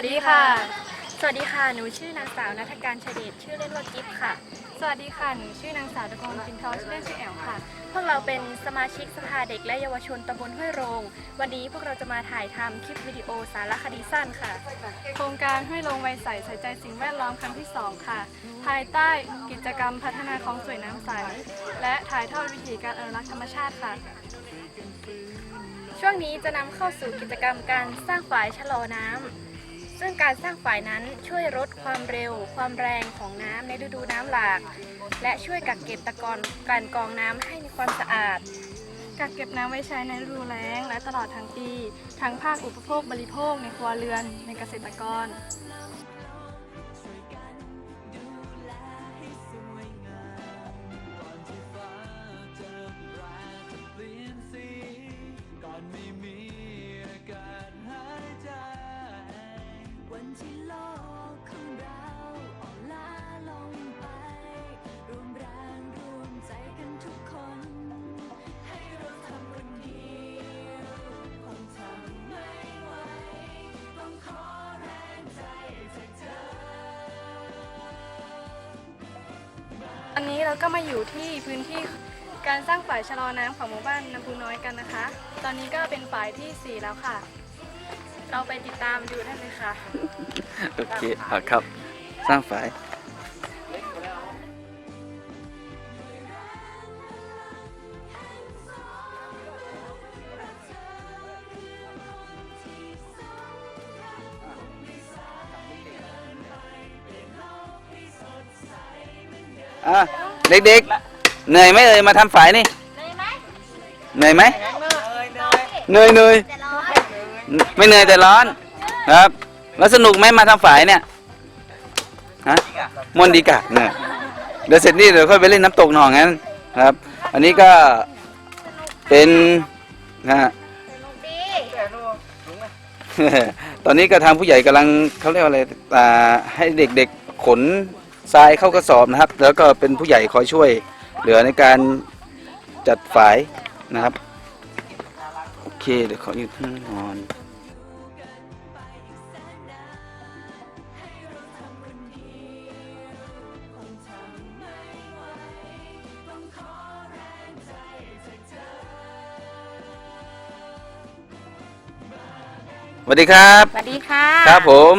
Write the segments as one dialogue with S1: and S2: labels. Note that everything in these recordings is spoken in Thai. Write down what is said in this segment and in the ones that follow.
S1: วัสดีค่ะ สวัสดีค่ะ หนูชื่อนางสาวนัทการเฉดช ชื่อเล่นว่ากิฟค่ะ สวัสดีค่ะ หนูชื่อนางสาวตะกงปินทองชื่อเล่นชื่อแอลค่ะ พวกเราเป็นสมาชิกสภาเด็กและเยาวชนตำบลห้วยโรง วันนี้พวกเราจะมาถ่ายทำคลิปวิดีโอสารคดีสั้นค่ะ โครงการห้วยโรงไวใสใส่ใจสิ่งแวดล้อมครั้งที่ 2 ค่ะ ภายใต้กิจกรรมพัฒนาคลองสวยน้ำใส และถ่ายทอดวิถีการอนุรักษ์ธรรมชาติค่ะช่วงนี้จะนำเข้าสู่กิจกรรมการสร้างฝายชะลอน้ำ ซึ่งการสร้างฝายนั้นช่วยลดความเร็ว ความแรงของน้ำในฤดูน้ำหลาก และช่วยกักเก็บตะกอนการกองน้ำให้มีความสะอาด กักเก็บน้ำไว้ใช้ในฤดูแล้งและตลอดทั้งปี ทั้งภาคอุปโภคบริโภคในครัวเรือนในเกษตรกร
S2: โลกของเราอ่อนล้าลงไป รวมแรงรวมใจกันทุกคน ให้เราทำคนเดียวคงทำไม่ไหวต้องขอแรงใจจากเธอ
S1: อันนี้เราก็มาอยู่ที่พื้นที่การสร้างฝายชะลอน้ำของหมู่บ้านน้ำพุน้อยกันนะคะ ตอนนี้ก็เป็นฝายทีสี่ 4 แล้วค่ะ เราไปติดตามดูได้เลยค่ะ
S3: โอเคอะครับ สร้างฝายอะเด็กๆ เหนื่อยไหมเอ่ยมาทำฝายนี่เหนื่อยไหม เหนื่อยเหนื่อยไม่เหนื่อยแต่ร้อนครับ แล้วสนุกไหมมาทำฝายเนี่ยฮะมวนดีกะเนี่ยเดี๋ยวเสร็จนี่เดี๋ยวค่อยไปเล่นน้ำตกหนองงั้นครับ อันนี้ก็เป็นนะฮะตอนนี้ก็ทางผู้ใหญ่กำลังเขาเรียกว่าอะไรอ่าให้เด็กๆขนทรายเข้ากระสอบนะครับ แล้วก็เป็นผู้ใหญ่คอยช่วยเหลือในการจัดฝายนะครับ โอเคเดี๋ยวขอหยุดนอน วัสดีครับ
S4: สวัสดีค่ะ
S3: ครับผม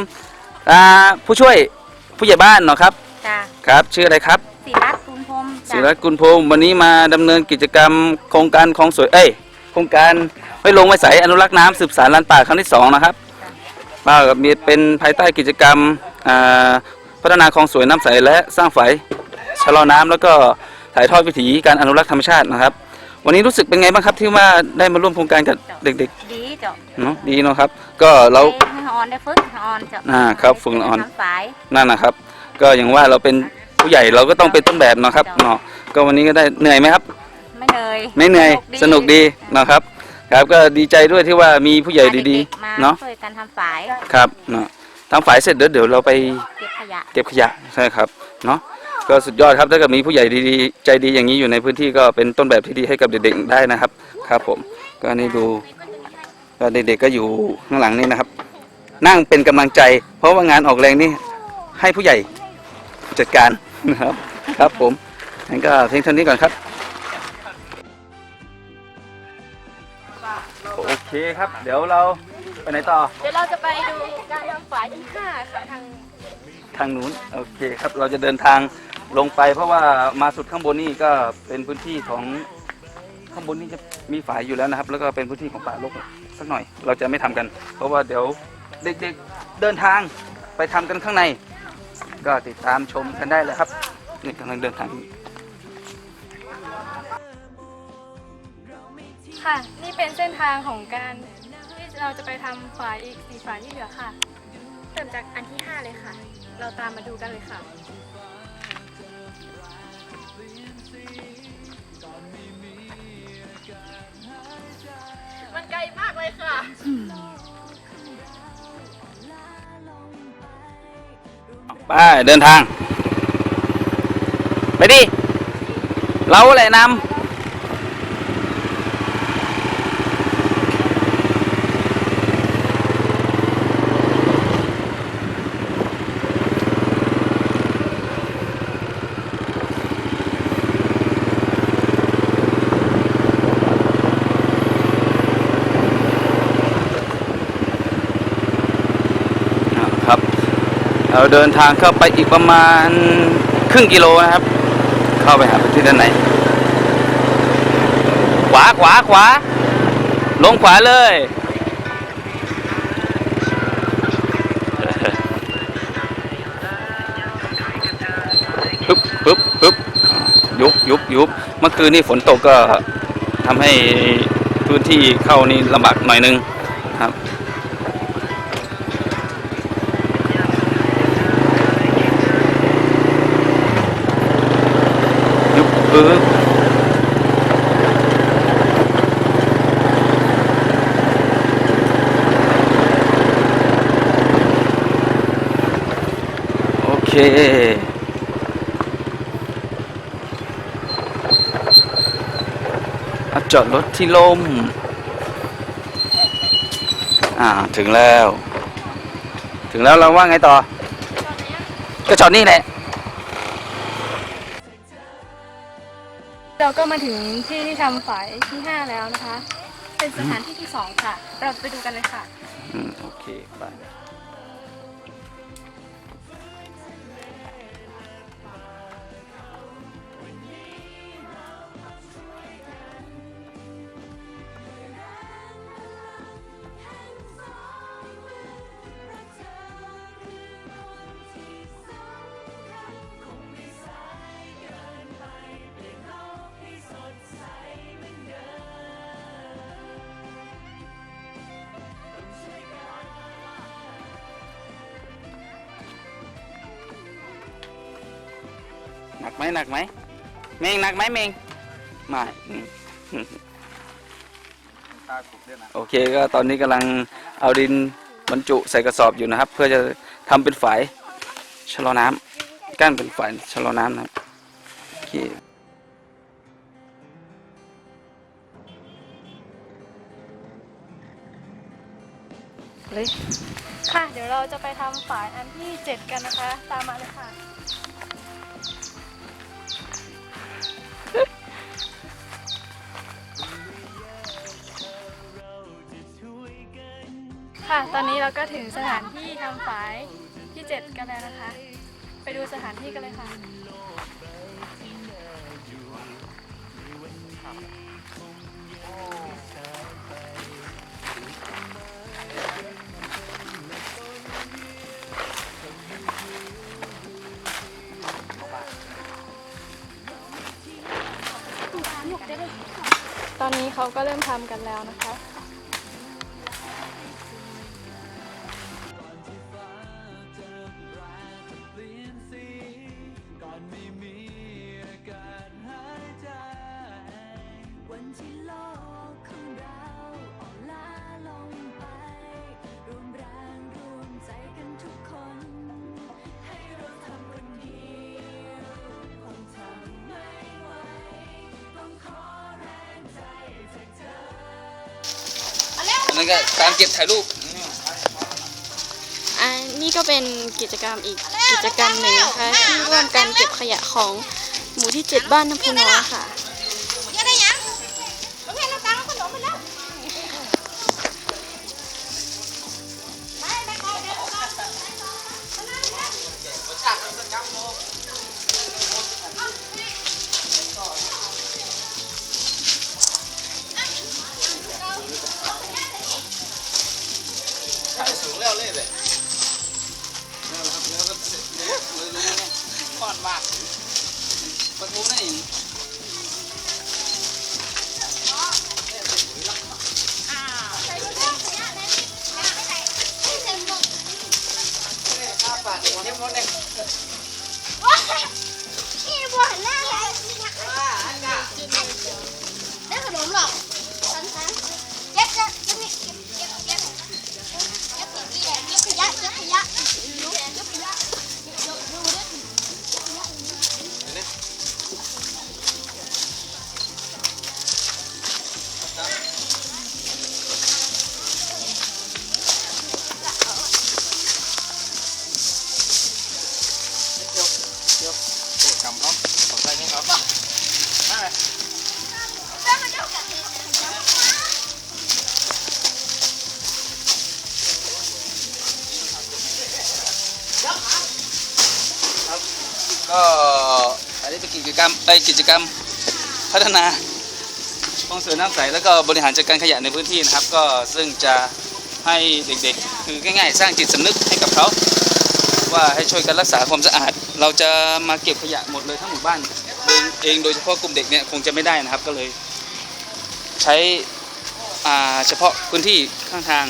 S3: อ่าผู้ช่วยผู้ใหญ่บ้านเนาะครับ
S4: จ้ะ
S3: ครับ ชื่ออะไรครับ
S4: ศิรัตน์คุณพรหม
S3: ศิ
S4: จ้ะ
S3: รัตน์กุลพงศ์วันนี้มาดำเนินกิจกรรม โครงการของสวยเอ้ยโครงการไว้ลงไว้ใสอนุรักษ์น้ำสืบสารลานป่าครั้งที่สองนะครับป้ากับมีเป็นภายใต้กิจกรรมอ่าพัฒนาคลองสวยน้ำใสและสร้างฝายชะลอน้ำแล้วก็ถ่ายทอดวิถีการอนุรักษ์ธรรมชาตินะครับ วันนี้รู้สึกเป็นไงบ้างครับที่ว่าได้มาร่วมโครงการกับเด็ก
S4: ดีเจ้ะ
S3: ๆเนาะดีเนาะครับ ก็เรา
S4: ได้ให้ออนได้ฝึกให้ออนเจ้ะ
S3: อ่าครับฝึกให้ออน
S4: ทำสาย
S3: นั่นนะครับ ก็อย่างว่าเราเป็นผู้ใหญ่เราก็ต้องเป็นต้นแบบเนาะครับเนาะก็วันนี้ก็ได้เหนื่อยไหมครับ
S4: ไม่เหนื่อย
S3: ไม่เหนื่อยสนุกดีนะครับ ครับก็ดีใจด้วยที่ว่ามีผู้ใหญ่ดี
S4: ๆมา
S3: ๆเนาะ
S4: ช่วยกันทำสาย
S3: ครับเนาะทำฝ่ายเสร็จเดี๋ยวเดี๋ยวเราไป
S4: เก็บขยะ
S3: เก็บขยะใช่ครับเนาะ ก็สุดยอดครับถ้าเกิดมีผู้ใหญ่ดีๆใจดีอย่างนี้อยู่ในพื้นที่ก็เป็นต้นแบบที่ดีให้กับเด็กๆได้นะครับครับผมก็นี่ดูก็เด็กๆก็อยู่ข้างหลังนี่นะครับ นั่งเป็นกำลังใจ เพราะว่างานออกแรงนี่ให้ผู้ใหญ่จัดการนะครับครับผมงั้นก็เพียงเท่านี้ก่อนครับ โอเคครับ เดี๋ยวเราไปไหนต่อ
S1: เดี๋ยวเราจะไปดูการทำฝายที่ห้าค่ะทาง
S3: ทางนู้น โอเคครับ เราจะเดินทาง ลงไปเพราะว่ามาสุดข้างบนนี่ก็เป็นพื้นที่ของข้างบนนี่จะมีฝายอยู่แล้วนะครับ แล้วก็เป็นพื้นที่ของป่ารกสักหน่อย เราจะไม่ทำกัน เพราะว่าเดี๋ยวเด็กๆเดินทางไปทำกันข้างใน ก็ติดตามชมกันได้เลยครับนี่กำลังเดินทาง
S1: ค่ะ นี่เป็นเส้นทางของการที่เราจะไปทำฝายอีกสี่ฝายที่เหลือค่ะ เริ่มจากอันที่ห้าเลยค่ะ เราตามมาดูกันเลยค่ะ มันไกลมากเลยค่ะ
S3: ไปเดินทาง ไปดิ เราแหละนำ เราเดินทางเข้าไปอีกประมาณครึ่งกิโลนะครับ เข้าไปหาพื้นที่ด้านในขวาขวาขวา ลงขวาเลยปึ๊บปึ๊บปึ๊บยุบยุบยุบเมื่อคืนนี่ฝนตกก็ทำให้พื้นที่เข้านี่ลำบากหน่อยนึงครับ ยุบปึ๊บโอ เคมาจอดรถที่ลม อ่า ถึงแล้ว ถึงแล้วเราว่าไงต่อ ก็จอดนี่แหละ
S1: เราก็มาถึงที่ที่ทำฝายที่ 5 แล้วนะคะ เป็นสถานที่ที่ 2 ค่ะ เราจะไปดูกันเลยค่ะ
S3: อืม โอเค ไป นักไหมหนักไหมเมงหนักไหมเมงไม่อืมโอเคก็ตอนนี้กำลังเอาดินบรรจุใส่กระสอบอยู่นะครับ เพื่อจะทำเป็นฝายชะลอน้ำกั้นเป็นฝายชะลอน้ำนะครับโอเค
S1: ค่ะ เดี๋ยวเราจะไปทำฝายอันที่ 7 กันนะคะ ตามมาเลยค่ะ ค่ะ ตอนนี้เราก็ถึงสถานที่ทำฝายที่ 7 กันแล้วนะคะ ไปดูสถานที่กันเลยค่ะ ตอนนี้เขาก็เริ่มทำกันแล้วนะคะ
S2: มันก็กา
S3: รเก็บถ่ายรูป
S1: อันนี้ก็เป็นกิจกรรมอีกกิจกรรมหนึ่งนะคะที่ร่วมกันเก็บขยะของหมู่ที่ 7 บ้านน้ำพุน้อยค่ะ
S3: ก็อันนี้เป็นกิจกรรมเอ้ยกิจกรรมพัฒนาคลองเสือน้ำใสแล้วก็บริหารจัดการขยะในพื้นที่นะครับ ก็ซึ่งจะให้เด็กๆ คือง่ายๆ สร้างจิตสำนึกให้กับเขาว่าให้ช่วยกันรักษาความสะอาด เราจะมาเก็บขยะหมดเลยทั้งหมู่บ้านเองเองโดยเฉพาะกลุ่มเด็กเนี่ยคงจะไม่ได้นะครับก็เลย ใช้เฉพาะพื้นที่ข้างทาง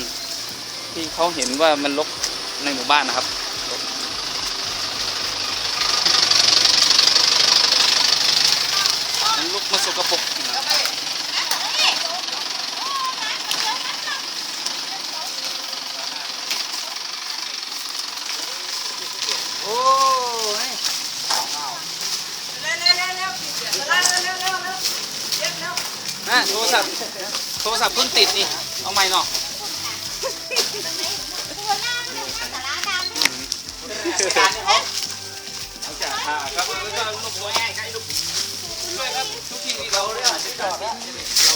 S3: ที่เขาเห็นว่ามันรกในหมู่บ้านนะครับ มันลุ กปรกโอ้ยนะโทรศัพท์โทรศัพท์เพิ่งติดนี่ เอาใหม่เนาะเอา ทุกทีเราเรียกว่าจะจอดแล้วเรา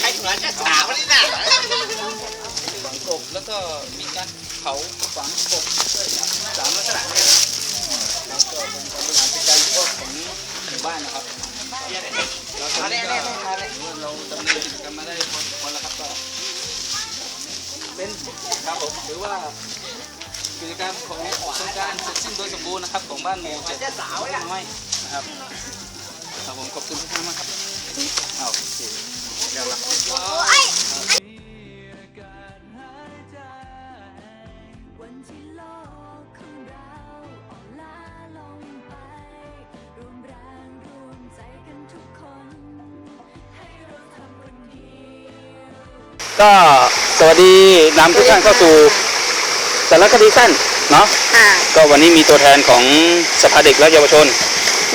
S3: ใครเหมือนจะสาวนี่นะฝังกบแล้วก็มีการเผาฝังกบสามลักษณะนี่ยนะแล้วก็เป็นการบริหารจัดการพวกของหมู่บ้านนะครับเราตอนนี้เราดำเนินกิจกรรมมาได้พอพอแล้วครับก็เป็นครับผมถือว่า กิจกรรมของโครงการเสร็จสิ้นโดยสมบูรณ์นะครับของบ้านหมู่เจ็ดน้อยนะครับครับผมขอบคุณทุกท่านมากครับเอาโอเคเดี๋ยวละ
S2: วันที่โอ้ย
S3: ก็สวัสดีนำทุกท่านเข้าสู่ สารคดีสั้นเนาะ
S4: ค่ะ
S3: ก็วันนี้มีตัวแทนของสภาเด็กและเยาวชน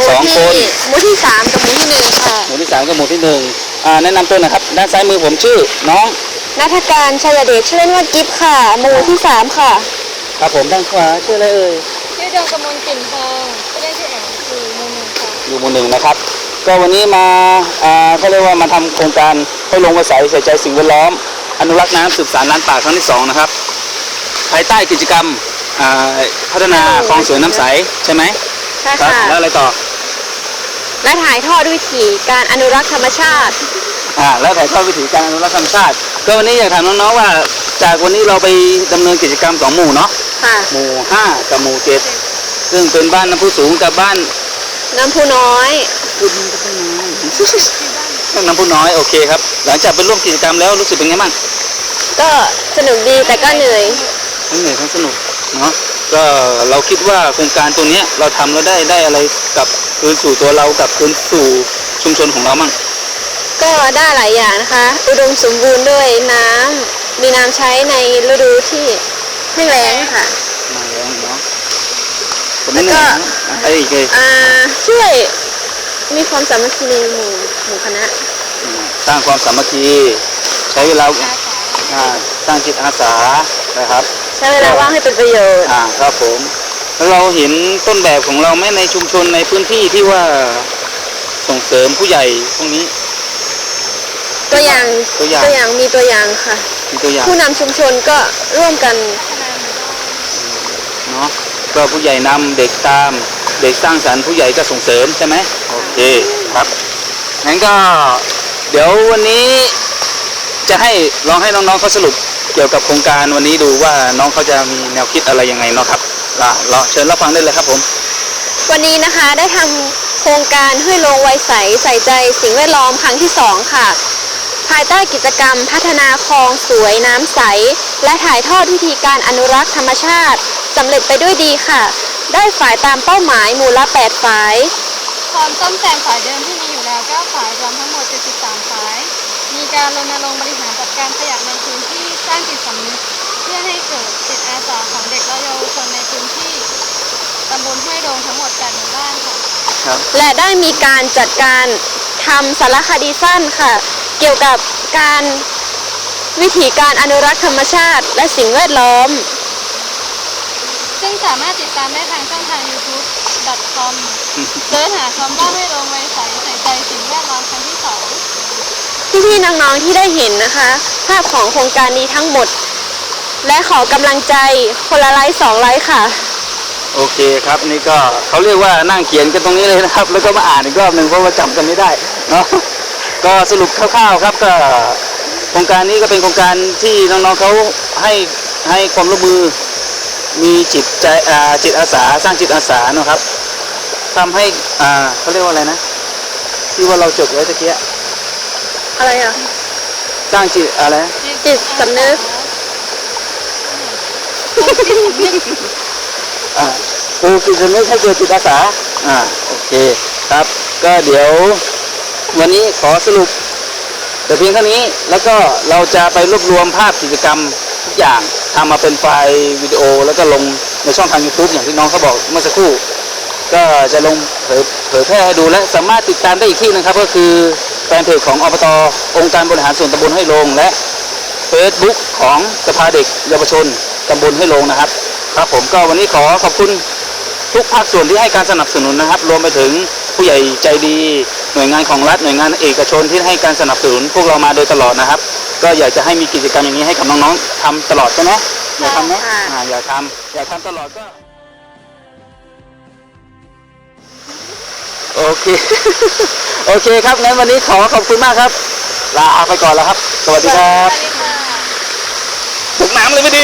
S3: สองคน
S4: หมู่ที่สามกับหมู่ที่หนึ่งค่ะ
S3: หมู่ที่สามกับหมู่ที่หนึ่งอ่าแนะนำตัวหนะครับ ด้านซ้ายมือผมชื่อน้อง
S4: นัฐการชัยเดชชื่อเล่นว่ากิฟค่ะ หมู่ที่สามค่ะ
S3: ครับผมด้านขวาชื่ออะไรเอ่ย
S1: ชื่อดวงกมลกลิ่นทองชื่อเล่นชื่อแอลคือโมหนึ่งค่ะ
S3: อยู่หมู่หนึ่งนะครับ ก็วันนี้มาอ่าเขาเรียกว่ามาทำโครงการให้ลงมาใส่ใส่ใจสิ่งแวดล้อม อนุรักษ์น้ำสืบสารล้านป่าครั้งที่สองนะครับ ภายใต้กิจกรรมอ่าพัฒนาคลองเสือน้ำใสใช่ไหม
S4: ใช่
S3: ครับ
S4: ค่ะ
S3: แล้วอะไรต่อ
S4: และถ่ายทอดวิถีการอนุรักษ์ธรรมชาติ
S3: อ่าแล้วถ่ายทอดวิถีการอนุรักษ์ธรรมชาติ ก็วันนี้อยากถามน้องๆว่า จากวันนี้เราไปดำเนินกิจกรรมสองหมู่เนาะ
S4: ค่ะ
S3: หมู่ห้ากับหมู่เจ็ดซึ่งเป็นบ้านน้ำพุสูงกับบ้าน
S4: น้ำพุน้อย
S3: คุณน้ำพุน้อยน้ำพุน้อยโอเคครับ หลังจากไปร่วมกิจกรรมแล้วรู้สึกเป็นไงบ้าง
S4: ก็สนุกดีแต่ก็เหนื่อย
S3: ทั้งเหนื่อยทั้งสนุกเนาะก็เราคิดว่าโครงการตัวเนี้ยเราทำแล้วได้ได้อะไรกับคืนสู่ตัวเรากับคืนสู่ชุมชนของเรามั่ง
S4: ก็ได้หลายอย่างนะคะ อุดมสมบูรณ์ด้วยน้ำมีน้ำใช้ในฤดูที่แห้งแล้งค่ะ
S3: มาแล้วเนาะคนนี้
S4: แล้วก็
S3: นะไอ้อีกเลย
S4: อ่าช่วยมีความสามัคคีในหมู่หมู่คณะ
S3: สร้างความสามัคคี ใช้เวลาอ่าสร้างจิตอาสานะครับ
S4: ใช้เวลาว่างให้เป็นประโยชน์
S3: อ่าครับผมแล้วเราเห็นต้นแบบของเราไหมในชุมชนในพื้นที่ที่ว่าส่งเสริมผู้ใหญ่พวกนี้
S4: ตัวอย่าง
S3: ตัวอย่าง
S4: ตัวอย่างมีตัวอย่างค่ะ
S3: มีตัวอย่าง
S4: ผู้นำชุมชนก็ร่วมกัน
S3: เนาะก็ผู้ใหญ่นำเด็กตาม เด็กสร้างสรรค์ผู้ใหญ่ก็ส่งเสริมใช่ไหมโอเคครับงั้นก็ เดี๋ยววันนี้จะให้ลองให้น้องๆเขาสรุป เกี่ยวกับโครงการวันนี้ดูว่าน้องเขาจะมีแนวคิดอะไรยังไงเนาะครับรอรอเชิญรับฟังได้เลยครับผม
S4: วันนี้นะคะได้ทำโครงการห้วยโลงไวยใสใส่ใจสิ่งแวดล้อมครั้งที่สองค่ะ ภายใต้กิจกรรมพัฒนาคลองสวยน้ำใส และถ่ายทอดวิธีการอนุรักษ์ธรรมชาติสำเร็จไปด้วยดีค่ะ ได้ฝ่ายตามเป้าหมายหมู่ละ8ฝ่าย
S1: พร้อมซ่อมแซมฝ่ายเดิมที่มีอยู่แล้ว9ฝ่ายรวมทั้งหมด 73ฝ่าย มีการรณรงค์บริหารจัดการขยะในพื้นที่ สร้างจิตสำนึกเพื่อให้เกิดจิตอาสาของเด็กและเยาวชนในพื้นที่ตำบลห้วยโดงทั้งหมด8หมู่บ้านค่ะ
S3: ครับ
S4: และได้มีการจัดการทำสารคดีสั้นค่ะ เกี่ยวกับการวิธีการอนุรักษ์ธรรมชาติ และสิ่งแวดล้อม
S1: ซึ่งสามารถติดตามได้ทางช่องทาง youtube.com เสิร์ชหาคำว่าห้วยโดงไวใสใส่ใจสิ่งแวดล้อมครั้งที่สอง
S4: พี่ๆน้องๆที่ได้เห็นนะคะ ภาพของโครงการนี้ทั้งหมด และขอกำลังใจคนละไลค์สองไลค์ค่ะ
S3: โอเคครับนี่ก็เขาเรียกว่านั่งเขียนกันตรงนี้เลยนะครับ แล้วก็มาอ่านอีกรอบหนึ่งเพราะว่าจำกันไม่ได้เนาะก็สรุปคร่าวๆครับก็โครงการนี้ก็เป็นโครงการที่น้องๆเขาให้ให้ความร่วมมือมีจิตใจอ่าจิตอาสาสร้างจิตอาสาเนอะครับทำให้อ่าเขาเรียกว่าอะไรนะ ที่ว่าเราจดไว้ตะเกีย
S4: อะไรอะ
S3: สร้างจิตอะไรนะ
S4: จิตสำนึก
S3: อ่าคือคือจะไม่ให้เกิดจิตอาสาอ่าโอเคครับ ก็เดี๋ยว วันนี้ขอสรุปแต่เพียงเท่านี้แล้วก็เราจะไปรวบรวมภาพกิจกรรมทุกอย่างทำมาเป็นไฟล์วิดีโอ แล้วก็ลงในช่องทาง YouTube อย่างที่น้องเขาบอกเมื่อสักครู่ ก็จะลงเผยเผยแพร่ให้ดูและสามารถติดตามได้อีกที่นึงครับ ก็คือ แฟนเพจของอบตองค์การบริหารส่วนตำบลห้วยโลง และเฟซบุ๊กของสภาเด็กเยาวชนตำบลห้วยโลงนะครับ ครับผมก็วันนี้ขอขอบคุณทุกภาคส่วนที่ให้การสนับสนุนนะครับ รวมไปถึงผู้ใหญ่ใจดี หน่วยงานของรัฐหน่วยงานเอกชนที่ให้การสนับสนุนพวกเรามาโดยตลอดนะครับ ก็อยากจะให้มีกิจกรรมอย่างนี้ให้กับน้องๆทำตลอดใช่ไหมอยากทำไหม
S4: ค่ะ
S3: อ่าอยากทำอยากทำตลอดก็ โอเคโอเคครับงั้นวันนี้ขอขอบคุณมากครับ ลาไปก่อนแล้วครับ สวัสดีครับตกน้ำเลยไม่ดี